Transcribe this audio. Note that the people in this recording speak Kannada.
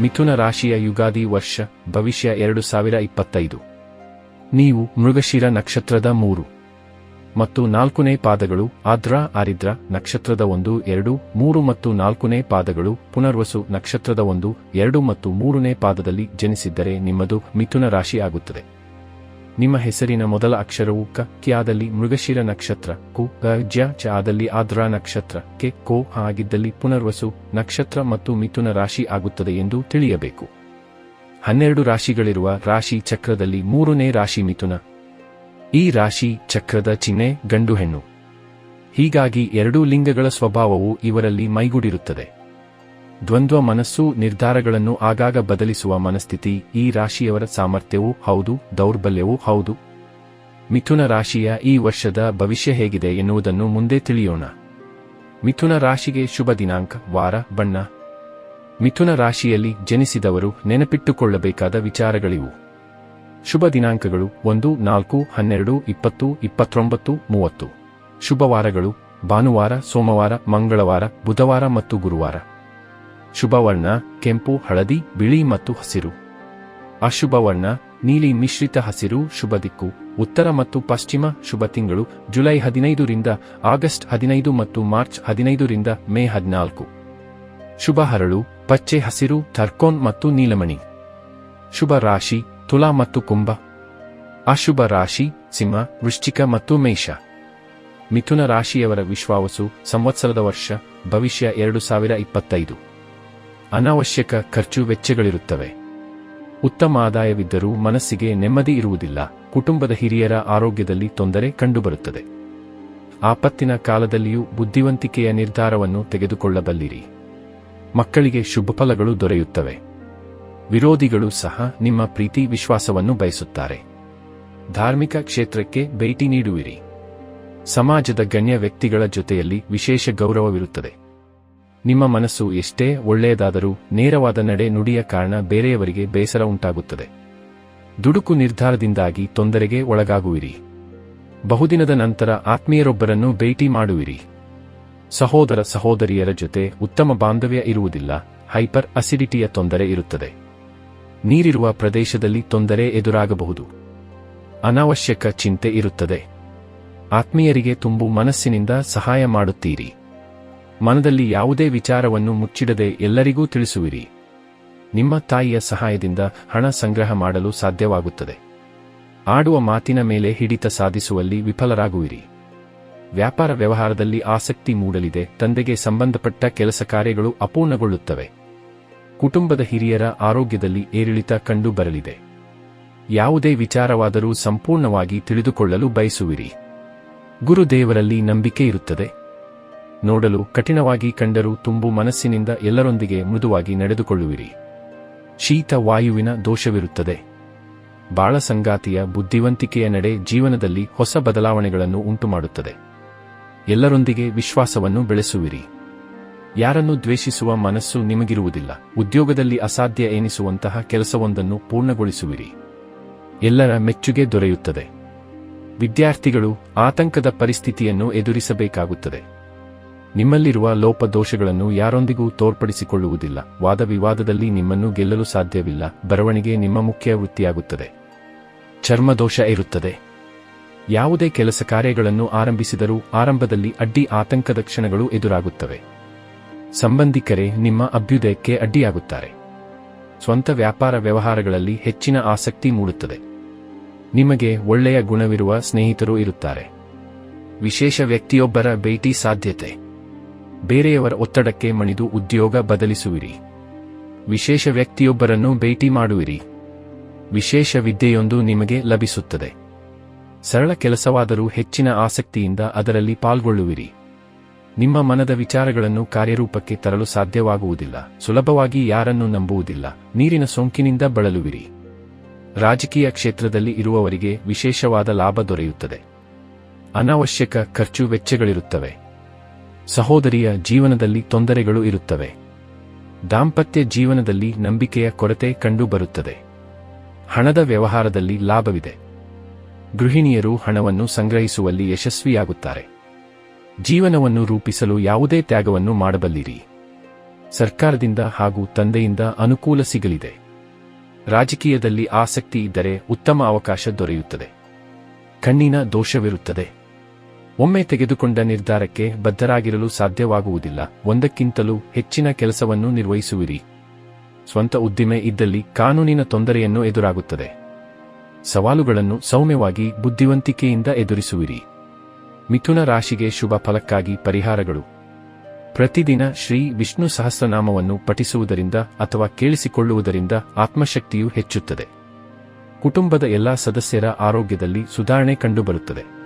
ಮಿಥುನ ರಾಶಿಯ ಯುಗಾದಿ ವರ್ಷ, ಭವಿಷ್ಯ ಎರಡು ಸಾವಿರ ಇಪ್ಪತ್ತೈದು. ನೀವು ಮೃಗಶಿರ ನಕ್ಷತ್ರದ ಮೂರು. ಮತ್ತು ನಾಲ್ಕನೇ ಪಾದಗಳು ಆದ್ರ ಆರಿದ್ರ ನಕ್ಷತ್ರದ ಒಂದು, ಎರಡು, ಮೂರು ಮತ್ತು ನಾಲ್ಕನೇ ಪಾದಗಳು, ಪುನರ್ವಸು ನಕ್ಷತ್ರದ ಒಂದು, ಎರಡು ಮತ್ತು ಮೂರನೇ ಪಾದದಲ್ಲಿ ಜನಿಸಿದ್ದರೆ ನಿಮ್ಮದು ಮಿಥುನ ರಾಶಿ ಆಗುತ್ತದೆ. ನಿಮ್ಮ ಹೆಸರಿನ ಮೊದಲ ಅಕ್ಷರವು ಕ ಕ್ಯಾದಲ್ಲಿ ಮೃಗಶಿರ ನಕ್ಷತ್ರ, ಕು ಜ್ಯ ಚ ಆದಲ್ಲಿ ಆದ್ರ ನಕ್ಷತ್ರ, ಕೆ, ಕೋ ಆಗಿದ್ದಲ್ಲಿ ಪುನರ್ವಸು ನಕ್ಷತ್ರ ಮತ್ತು ಮಿಥುನ ರಾಶಿ ಆಗುತ್ತದೆ ಎಂದು ತಿಳಿಯಬೇಕು. ಹನ್ನೆರಡು ರಾಶಿಗಳಿರುವ ರಾಶಿ ಚಕ್ರದಲ್ಲಿ ಮೂರನೇ ರಾಶಿ ಮಿಥುನ. ಈ ರಾಶಿ ಚಕ್ರದ ಚಿಹ್ನೆ ಗಂಡು ಹೆಣ್ಣು. ಹೀಗಾಗಿ ಎರಡೂ ಲಿಂಗಗಳ ಸ್ವಭಾವವು ಇವರಲ್ಲಿ ಮೈಗೂಡಿರುತ್ತದೆ. ದ್ವಂದ್ವ ಮನಸ್ಸು ನಿರ್ಧಾರಗಳನ್ನು ಆಗಾಗ ಬದಲಿಸುವ ಮನಸ್ಥಿತಿ, ಈ ರಾಶಿಯವರ ಸಾಮರ್ಥ್ಯವೂ ಹೌದು, ದೌರ್ಬಲ್ಯವೂ ಹೌದು. ಮಿಥುನ ರಾಶಿಯ ಈ ವರ್ಷದ ಭವಿಷ್ಯ ಹೇಗಿದೆ ಎನ್ನುವುದನ್ನು ಮುಂದೆ ತಿಳಿಯೋಣ. ಮಿಥುನ ರಾಶಿಗೆ ಶುಭ ದಿನಾಂಕ, ವಾರ, ಬಣ್ಣ. ಮಿಥುನ ರಾಶಿಯಲ್ಲಿ ಜನಿಸಿದವರು ನೆನಪಿಟ್ಟುಕೊಳ್ಳಬೇಕಾದ ವಿಚಾರಗಳಿವು. ಶುಭ ದಿನಾಂಕಗಳು ಒಂದು, ನಾಲ್ಕು, ಹನ್ನೆರಡು, ಇಪ್ಪತ್ತು, ಇಪ್ಪತ್ತೊಂಬತ್ತು, ಮೂವತ್ತು. ಶುಭವಾರಗಳು, ಭಾನುವಾರ, ಸೋಮವಾರ, ಮಂಗಳವಾರ, ಬುಧವಾರ ಮತ್ತು ಗುರುವಾರ. ಶುಭವರ್ಣ, ಕೆಂಪು, ಹಳದಿ, ಬಿಳಿ ಮತ್ತು ಹಸಿರು. ಅಶುಭವರ್ಣ, ನೀಲಿ ಮಿಶ್ರಿತ ಹಸಿರು, ಶುಭ ದಿಕ್ಕು. ಉತ್ತರ ಮತ್ತು ಪಶ್ಚಿಮ ಶುಭ ತಿಂಗಳು ಜುಲೈ ಹದಿನೈದರಿಂದ ಆಗಸ್ಟ್ ಹದಿನೈದು ಮತ್ತು ಮಾರ್ಚ್ ಹದಿನೈದರಿಂದ ಮೇ ಹದಿನಾಲ್ಕು. ಶುಭ ಹರಳು, ಪಚ್ಚೆ ಹಸಿರು, ಥರ್ಕೋನ್ ಮತ್ತು ನೀಲಮಣಿ. ಶುಭ ರಾಶಿ, ತುಲಾ ಮತ್ತು ಕುಂಭ. ಅಶುಭ ರಾಶಿ, ಸಿಂಹ, ವೃಶ್ಚಿಕ ಮತ್ತು ಮೇಷ. ಮಿಥುನ ರಾಶಿಯವರ ವಿಶ್ವಾವಸು, ಸಂವತ್ಸರದ ವರ್ಷ, ಭವಿಷ್ಯ ಎರಡು ಸಾವಿರ ಇಪ್ಪತ್ತೈದು. ಅನಾವಶ್ಯಕ ಖರ್ಚು ವೆಚ್ಚಗಳಿರುತ್ತವೆ. ಉತ್ತಮ ಆದಾಯವಿದ್ದರೂ ಮನಸ್ಸಿಗೆ ನೆಮ್ಮದಿ ಇರುವುದಿಲ್ಲ. ಕುಟುಂಬದ ಹಿರಿಯರ ಆರೋಗ್ಯದಲ್ಲಿ ತೊಂದರೆ ಕಂಡುಬರುತ್ತದೆ. ಆಪತ್ತಿನ ಕಾಲದಲ್ಲಿಯೂ ಬುದ್ಧಿವಂತಿಕೆಯ ನಿರ್ಧಾರವನ್ನು ತೆಗೆದುಕೊಳ್ಳಬಲ್ಲಿರಿ. ಮಕ್ಕಳಿಗೆ ಶುಭಫಲಗಳು ದೊರೆಯುತ್ತವೆ. ವಿರೋಧಿಗಳು ಸಹ ನಿಮ್ಮ ಪ್ರೀತಿ ವಿಶ್ವಾಸವನ್ನು ಬಯಸುತ್ತಾರೆ. ಧಾರ್ಮಿಕ ಕ್ಷೇತ್ರಕ್ಕೆ ಭೇಟಿ ನೀಡುವಿರಿ. ಸಮಾಜದ ಗಣ್ಯ ವ್ಯಕ್ತಿಗಳ ಜೊತೆಯಲ್ಲಿ ವಿಶೇಷ ಗೌರವವಿರುತ್ತದೆ. ನಿಮ್ಮ ಮನಸ್ಸು ಎಷ್ಟೇ ಒಳ್ಳೆಯದಾದರೂ ನೇರವಾದ ನಡೆ ನುಡಿಯ ಕಾರಣ ಬೇರೆಯವರಿಗೆ ಬೇಸರ ಉಂಟಾಗುತ್ತದೆ. ದುಡುಕು ನಿರ್ಧಾರದಿಂದಾಗಿ ತೊಂದರೆಗೆ ಒಳಗಾಗುವಿರಿ. ಬಹುದಿನದ ನಂತರ ಆತ್ಮೀಯರೊಬ್ಬರನ್ನು ಭೇಟಿ ಮಾಡುವಿರಿ. ಸಹೋದರ ಸಹೋದರಿಯರ ಜೊತೆ ಉತ್ತಮ ಬಾಂಧವ್ಯ ಇರುವುದಿಲ್ಲ, ಹೈಪರ್ ಅಸಿಡಿಟಿಯ ತೊಂದರೆ ಇರುತ್ತದೆ. ನೀರಿರುವ ಪ್ರದೇಶದಲ್ಲಿ ತೊಂದರೆ ಎದುರಾಗಬಹುದು. ಅನಾವಶ್ಯಕ ಚಿಂತೆ ಇರುತ್ತದೆ. ಆತ್ಮೀಯರಿಗೆ ತುಂಬು ಮನಸ್ಸಿನಿಂದ ಸಹಾಯ ಮಾಡುತ್ತೀರಿ. ಮನದಲ್ಲಿ ಯಾವುದೇ ವಿಚಾರವನ್ನು ಮುಚ್ಚಿಡದೆ ಎಲ್ಲರಿಗೂ ತಿಳಿಸುವಿರಿ. ನಿಮ್ಮ ತಾಯಿಯ ಸಹಾಯದಿಂದ ಹಣ ಸಂಗ್ರಹ ಮಾಡಲು ಸಾಧ್ಯವಾಗುತ್ತದೆ. ಆಡುವ ಮಾತಿನ ಮೇಲೆ ಹಿಡಿತ ಸಾಧಿಸುವಲ್ಲಿ ವಿಫಲರಾಗುವಿರಿ. ವ್ಯಾಪಾರ ವ್ಯವಹಾರದಲ್ಲಿ ಆಸಕ್ತಿ ಮೂಡಲಿದೆ, ತಂದೆಗೆ ಸಂಬಂಧಪಟ್ಟ ಕೆಲಸ ಕಾರ್ಯಗಳು ಅಪೂರ್ಣಗೊಳ್ಳುತ್ತವೆ. ಕುಟುಂಬದ ಹಿರಿಯರ ಆರೋಗ್ಯದಲ್ಲಿ ಏರಿಳಿತ ಕಂಡು ಬರಲಿದೆ ಯಾವುದೇ ವಿಚಾರವಾದರೂ ಸಂಪೂರ್ಣವಾಗಿ ತಿಳಿದುಕೊಳ್ಳಲು ಬಯಸುವಿರಿ. ಗುರುದೇವರಲ್ಲಿ ನಂಬಿಕೆ ಇರುತ್ತದೆ. ನೋಡಲು ಕಠಿಣವಾಗಿ ಕಂಡರೂ ತುಂಬು ಮನಸ್ಸಿನಿಂದ ಎಲ್ಲರೊಂದಿಗೆ ಮೃದುವಾಗಿ ನಡೆದುಕೊಳ್ಳುವಿರಿ. ಶೀತ ವಾಯುವಿನ ದೋಷವಿರುತ್ತದೆ. ಬಾಳ ಸಂಗಾತಿಯ ಬುದ್ಧಿವಂತಿಕೆಯ ನಡೆ ಜೀವನದಲ್ಲಿ ಹೊಸ ಬದಲಾವಣೆಗಳನ್ನು ಉಂಟುಮಾಡುತ್ತದೆ. ಎಲ್ಲರೊಂದಿಗೆ ವಿಶ್ವಾಸವನ್ನು ಬೆಳೆಸುವಿರಿ. ಯಾರನ್ನು ದ್ವೇಷಿಸುವ ಮನಸ್ಸು ನಿಮಗಿರುವುದಿಲ್ಲ. ಉದ್ಯೋಗದಲ್ಲಿ ಅಸಾಧ್ಯ ಎನಿಸುವಂತಹ ಕೆಲಸವೊಂದನ್ನು ಪೂರ್ಣಗೊಳಿಸುವಿರಿ. ಎಲ್ಲರ ಮೆಚ್ಚುಗೆ ದೊರೆಯುತ್ತದೆ. ವಿದ್ಯಾರ್ಥಿಗಳು ಆತಂಕದ ಪರಿಸ್ಥಿತಿಯನ್ನು ಎದುರಿಸಬೇಕಾಗುತ್ತದೆ. ನಿಮ್ಮಲ್ಲಿರುವ ಲೋಪದೋಷಗಳನ್ನು ಯಾರೊಂದಿಗೂ ತೋರ್ಪಡಿಸಿಕೊಳ್ಳುವುದಿಲ್ಲ. ವಾದವಿವಾದದಲ್ಲಿ ನಿಮ್ಮನ್ನು ಗೆಲ್ಲಲು ಸಾಧ್ಯವಿಲ್ಲ. ಬರವಣಿಗೆ ನಿಮ್ಮ ಮುಖ್ಯ ವೃತ್ತಿಯಾಗುತ್ತದೆ. ಚರ್ಮದೋಷ ಇರುತ್ತದೆ. ಯಾವುದೇ ಕೆಲಸ ಕಾರ್ಯಗಳನ್ನು ಆರಂಭಿಸಿದರೂ ಆರಂಭದಲ್ಲಿ ಅಡ್ಡಿ ಆತಂಕದ ಕ್ಷಣಗಳು ಎದುರಾಗುತ್ತವೆ. ಸಂಬಂಧಿಕರೇ, ನಿಮ್ಮ ಅಭ್ಯುದಯಕ್ಕೆ ಅಡ್ಡಿಯಾಗುತ್ತಾರೆ. ಸ್ವಂತ ವ್ಯಾಪಾರ ವ್ಯವಹಾರಗಳಲ್ಲಿ ಹೆಚ್ಚಿನ ಆಸಕ್ತಿ ಮೂಡುತ್ತದೆ. ನಿಮಗೆ ಒಳ್ಳೆಯ ಗುಣವಿರುವ ಸ್ನೇಹಿತರು ಇರುತ್ತಾರೆ. ವಿಶೇಷ ವ್ಯಕ್ತಿಯೊಬ್ಬರ ಭೇಟಿ ಸಾಧ್ಯತೆ. ಬೇರೆಯವರ ಒತ್ತಡಕ್ಕೆ ಮಣಿದು ಉದ್ಯೋಗ ಬದಲಿಸುವಿರಿ. ವಿಶೇಷ ವ್ಯಕ್ತಿಯೊಬ್ಬರನ್ನು ಭೇಟಿ ಮಾಡುವಿರಿ. ವಿಶೇಷ ವಿದ್ಯೆಯೊಂದು ನಿಮಗೆ ಲಭಿಸುತ್ತದೆ. ಸರಳ ಕೆಲಸವಾದರೂ ಹೆಚ್ಚಿನ ಆಸಕ್ತಿಯಿಂದ ಅದರಲ್ಲಿ ಪಾಲ್ಗೊಳ್ಳುವಿರಿ. ನಿಮ್ಮ ಮನದ ವಿಚಾರಗಳನ್ನು ಕಾರ್ಯರೂಪಕ್ಕೆ ತರಲು ಸಾಧ್ಯವಾಗುವುದಿಲ್ಲ. ಸುಲಭವಾಗಿ ಯಾರನ್ನು ನಂಬುವುದಿಲ್ಲ. ನೀರಿನ ಸೋಂಕಿನಿಂದ ಬಳಲುವಿರಿ. ರಾಜಕೀಯ ಕ್ಷೇತ್ರದಲ್ಲಿ ಇರುವವರಿಗೆ ವಿಶೇಷವಾದ ಲಾಭ ದೊರೆಯುತ್ತದೆ. ಅನಾವಶ್ಯಕ ಖರ್ಚು ವೆಚ್ಚಗಳಿರುತ್ತವೆ. ಸಹೋದರಿಯ ಜೀವನದಲ್ಲಿ ತೊಂದರೆಗಳು ಇರುತ್ತವೆ. ದಾಂಪತ್ಯ ಜೀವನದಲ್ಲಿ ನಂಬಿಕೆಯ ಕೊರತೆ ಕಂಡುಬರುತ್ತದೆ. ಹಣದ ವ್ಯವಹಾರದಲ್ಲಿ ಲಾಭವಿದೆ. ಗೃಹಿಣಿಯರು ಹಣವನ್ನು ಸಂಗ್ರಹಿಸುವಲ್ಲಿ ಯಶಸ್ವಿಯಾಗುತ್ತಾರೆ. ಜೀವನವನ್ನು ರೂಪಿಸಲು ಯಾವುದೇ ತ್ಯಾಗವನ್ನು ಮಾಡಬಲ್ಲಿರಿ. ಸರ್ಕಾರದಿಂದ ಹಾಗೂ ತಂದೆಯಿಂದ ಅನುಕೂಲ ಸಿಗಲಿದೆ. ರಾಜಕೀಯದಲ್ಲಿ ಆಸಕ್ತಿ ಇದ್ದರೆ ಉತ್ತಮ ಅವಕಾಶ ದೊರೆಯುತ್ತದೆ. ಕಣ್ಣಿನ ದೋಷವಿರುತ್ತದೆ. ಒಮ್ಮೆ ತೆಗೆದುಕೊಂಡ ನಿರ್ಧಾರಕ್ಕೆ ಬದ್ಧರಾಗಿರಲು ಸಾಧ್ಯವಾಗುವುದಿಲ್ಲ. ಒಂದಕ್ಕಿಂತಲೂ ಹೆಚ್ಚಿನ ಕೆಲಸವನ್ನು ನಿರ್ವಹಿಸುವಿರಿ. ಸ್ವಂತ ಉದ್ದಿಮೆ ಇದ್ದಲ್ಲಿ ಕಾನೂನಿನ ತೊಂದರೆಯನ್ನು ಎದುರಾಗುತ್ತದೆ. ಸವಾಲುಗಳನ್ನು ಸೌಮ್ಯವಾಗಿ ಬುದ್ಧಿವಂತಿಕೆಯಿಂದ ಎದುರಿಸುವಿರಿ. ಮಿಥುನ ರಾಶಿಗೆ ಶುಭ ಫಲಕ್ಕಾಗಿ ಪರಿಹಾರಗಳು. ಪ್ರತಿದಿನ ಶ್ರೀ ವಿಷ್ಣು ಸಹಸ್ರನಾಮವನ್ನು ಪಠಿಸುವುದರಿಂದ ಅಥವಾ ಕೇಳಿಸಿಕೊಳ್ಳುವುದರಿಂದ ಆತ್ಮಶಕ್ತಿಯು ಹೆಚ್ಚುತ್ತದೆ. ಕುಟುಂಬದ ಎಲ್ಲಾ ಸದಸ್ಯರ ಆರೋಗ್ಯದಲ್ಲಿ ಸುಧಾರಣೆ ಕಂಡುಬರುತ್ತದೆ.